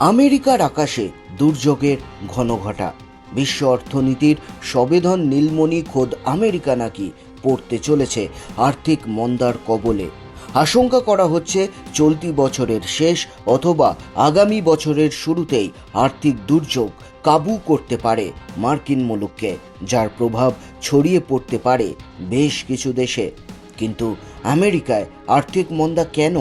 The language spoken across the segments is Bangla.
আমেরিকার আকাশে দুর্যোগের ঘনঘটা। বিশ্ব অর্থনীতির সবেধন নীলমণি খোদ আমেরিকা নাকি পড়তে চলেছে আর্থিক মন্দার কবলে। আশঙ্কা করা হচ্ছে চলতি বছরের শেষ অথবা আগামী বছরের শুরুতেই আর্থিক দুর্যোগ কাবু করতে পারে মার্কিন মুলুককে, যার প্রভাব ছড়িয়ে পড়তে পারে বেশ কিছু দেশে। কিন্তু আমেরিকায় আর্থিক মন্দা কেন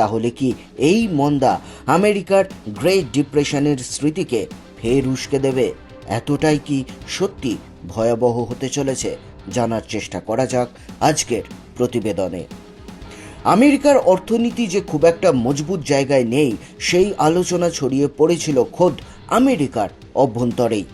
তাহলে কি এই মন্দা আমেরিকার গ্রেট ডিপ্রেশনের স্মৃতিকে ফের উস্কে দেবে? এতটাই কি সত্যি ভয়াবহ হতে চলেছে? জানার চেষ্টা করা যাক আজকের প্রতিবেদনে। আমেরিকার অর্থনীতি যে খুব একটা মজবুত জায়গায় নেই, সেই আলোচনা ছড়িয়ে পড়েছিল খোদ আমেরিকার অভ্যন্তরেই।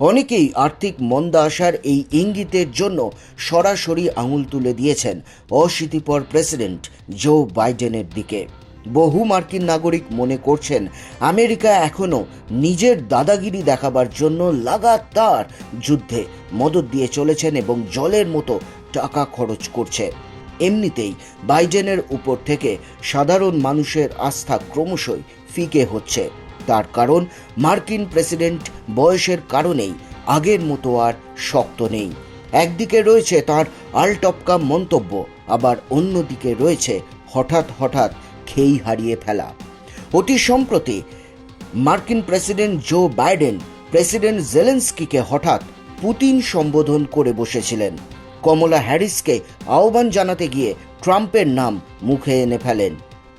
অনেকেই আর্থিক মন্দা আসার এই ইঙ্গিতের জন্য সরাসরি আঙুল তুলে দিয়েছেন অশীতিপর প্রেসিডেন্ট জো বাইডেনের দিকে। বহু মার্কিন নাগরিক মনে করছেন, আমেরিকা এখনও নিজের দাদাগিরি দেখাবার জন্য লাগাতার যুদ্ধে মদত দিয়ে চলেছেন এবং জলের মতো টাকা খরচ করছে। এমনিতেই বাইডেনের উপর থেকে সাধারণ মানুষের আস্থা ক্রমশই ফিকে হচ্ছে। তার কারণ মার্কিন প্রেসিডেন্ট বয়সের কারণেই আগের মতো আর শক্ত নেই। একদিকে রয়েছে তার আলটপকা মন্তব্য, আবার অন্যদিকে রয়েছে হঠাৎ হঠাৎ খেই হারিয়ে ফেলা। অতি সম্প্রতি মার্কিন প্রেসিডেন্ট জো বাইডেন প্রেসিডেন্ট জেলেন্সকিকে হঠাৎ পুতিন সম্বোধন করে বসেছিলেন। কমলা হ্যারিসকে আহ্বান জানাতে গিয়ে ট্রাম্পের নাম মুখে এনে ফেলেন।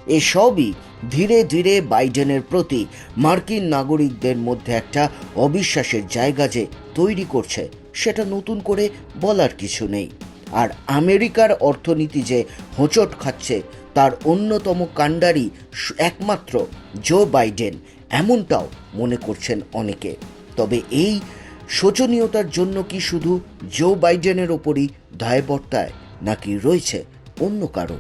এসবই ধীরে ধীরে বাইডেনের প্রতি মার্কিন নাগরিকদের মধ্যে একটা অবিশ্বাসের জায়গা যে তৈরি করছে, সেটা নতুন করে বলার কিছু নেই। আর আমেরিকার অর্থনীতি যে হোঁচট খাচ্ছে, তার অন্যতম কাণ্ডারি একমাত্র জো বাইডেন, এমনটাও মনে করছেন অনেকে। তবে এই শোচনীয়তার জন্য কি শুধু জো বাইডেনের ওপরই দায়বর্তায় নাকি রয়েছে অন্য কারণ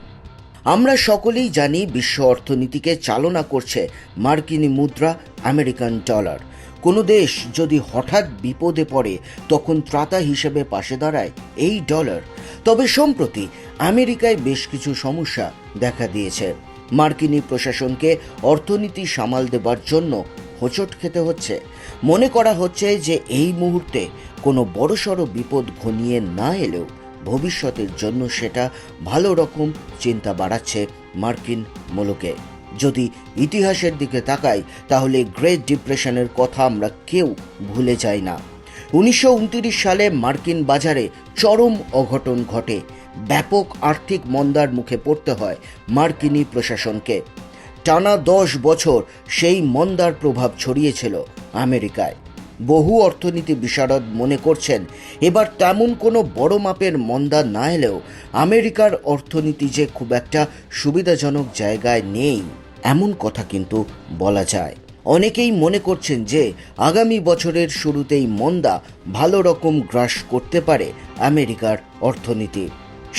আমরা সকলেই জানি বিশ্ব অর্থনীতিকে চালনা করছে মার্কিনী মুদ্রা আমেরিকান ডলার। কোনো দেশ যদি হঠাৎ বিপদে পড়ে, তখন ত্রাতা হিসেবে পাশে দাঁড়ায় এই ডলার। তবে সম্প্রতি আমেরিকায় বেশ কিছু সমস্যা দেখা দিয়েছে। মার্কিনী প্রশাসনকে অর্থনীতি সামাল দেবার জন্য হোঁচট খেতে হচ্ছে। মনে করা হচ্ছে যে এই মুহূর্তে কোনো বড়সড় বিপদ ঘনিয়ে না এলেও ভবিষ্যতের জন্য সেটা ভালো রকম চিন্তা বাড়াচ্ছে মার্কিন মুলুকে। যদি ইতিহাসের দিকে তাকাই, তাহলে গ্রেট ডিপ্রেশনের কথা আমরা কেউ ভুলে যাই না। উনিশশো উনত্রিশ সালে মার্কিন বাজারে চরম অঘটন ঘটে। ব্যাপক আর্থিক মন্দার মুখে পড়তে হয় মার্কিনি প্রশাসনকে। টানা দশ বছর সেই মন্দার প্রভাব ছড়িয়েছিল আমেরিকায়। বহু অর্থনীতি বিশারদ মনে করছেন। এবার তেমন কোনো বড় মাপের মন্দা না এলেও আমেরিকার অর্থনীতি যে খুব একটা সুবিধাজনক জায়গায় নেই, এমন কথা কিন্তু বলা যায়। অনেকেই মনে করছেন যে আগামী বছরের শুরুতেই মন্দা ভালো রকম গ্রাস করতে পারে আমেরিকার অর্থনীতি।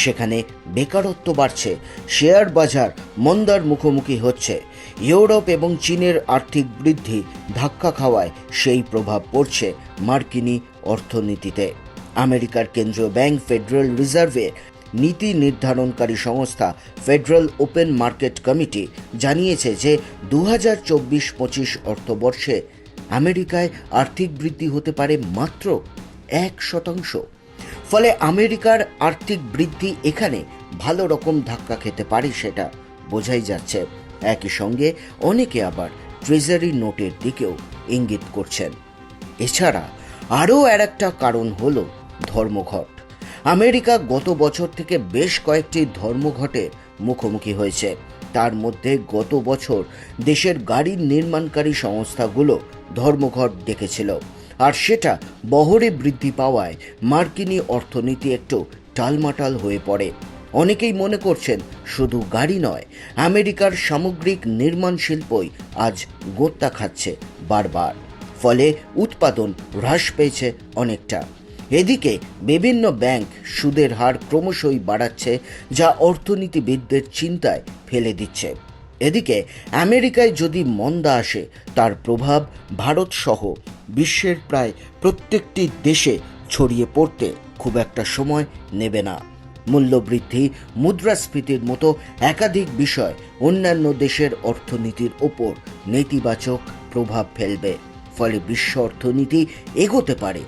সেখানে বেকারত্ব বাড়ছে, শেয়ার বাজার মন্দার মুখোমুখি হচ্ছে, ইউরোপ এবং চীনের আর্থিক বৃদ্ধি ধাক্কা খাওয়ায় সেই প্রভাব পড়ছে মার্কিনী অর্থনীতিতে। আমেরিকার কেন্দ্রীয় ব্যাংক ফেডারেল রিজার্ভে নীতি নির্ধারণকারী সংস্থা ফেডারেল ওপেন মার্কেট কমিটি জানিয়েছে যে দু হাজার চব্বিশ পঁচিশ অর্থবর্ষে আমেরিকায় আর্থিক বৃদ্ধি হতে পারে মাত্র এক শতাংশ। ফলে আমেরিকার আর্থিক বৃদ্ধি এখানে ভালো রকম ধাক্কা খেতে পারে সেটা বোঝাই যাচ্ছে। একই সঙ্গে অনেকে আবার ট্রেজারি নোটের দিকেও ইঙ্গিত করছেন। এছাড়া আরও আর একটা কারণ হলো ধর্মঘট। আমেরিকা গত বছর থেকে বেশ কয়েকটি ধর্মঘটের মুখোমুখি হয়েছে। তার মধ্যে গত বছর দেশের গাড়ি নির্মাণকারী সংস্থাগুলো ধর্মঘট ডেকেছিল। আর সেটা বহরে বৃদ্ধি পাওয়ায় মার্কিনী অর্থনীতি একটু টালমাটাল হয়ে পড়ে। অনেকেই মনে করছেন শুধু গাড়ি নয়, আমেরিকার সামগ্রিক নির্মাণ শিল্পই আজ গোত্তা খাচ্ছে বারবার। ফলে উৎপাদন হ্রাস পেয়েছে অনেকটা। এদিকে বিভিন্ন ব্যাংক সুদের হার ক্রমশই বাড়াচ্ছে, যা অর্থনীতিবিদদের চিন্তায় ফেলে দিচ্ছে। এদিকে আমেরিকায় যদি মন্দা আসে, তার প্রভাব ভারত সহ বিশ্বের প্রায় প্রত্যেকটি দেশে ছড়িয়ে পড়তে খুব একটা সময় নেবে না। মূল্যবৃদ্ধি, মুদ্রাস্ফীতির মতো একাধিক বিষয় অন্যান্য দেশের অর্থনীতির ওপর নেতিবাচক প্রভাব ফেলবে। ফলে বিশ্ব অর্থনীতি এগোতে পারে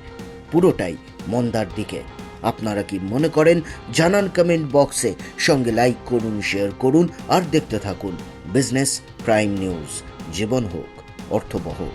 পুরোটাই মন্দার দিকে। আপনারা কি মনে করেন, জানান কমেন্ট বক্সে সঙ্গে লাইক করুন শেয়ার করুন, আর দেখতে থাকুন। বিজনেস প্রাইম নিউজ জীবন হোক, অর্থবহ।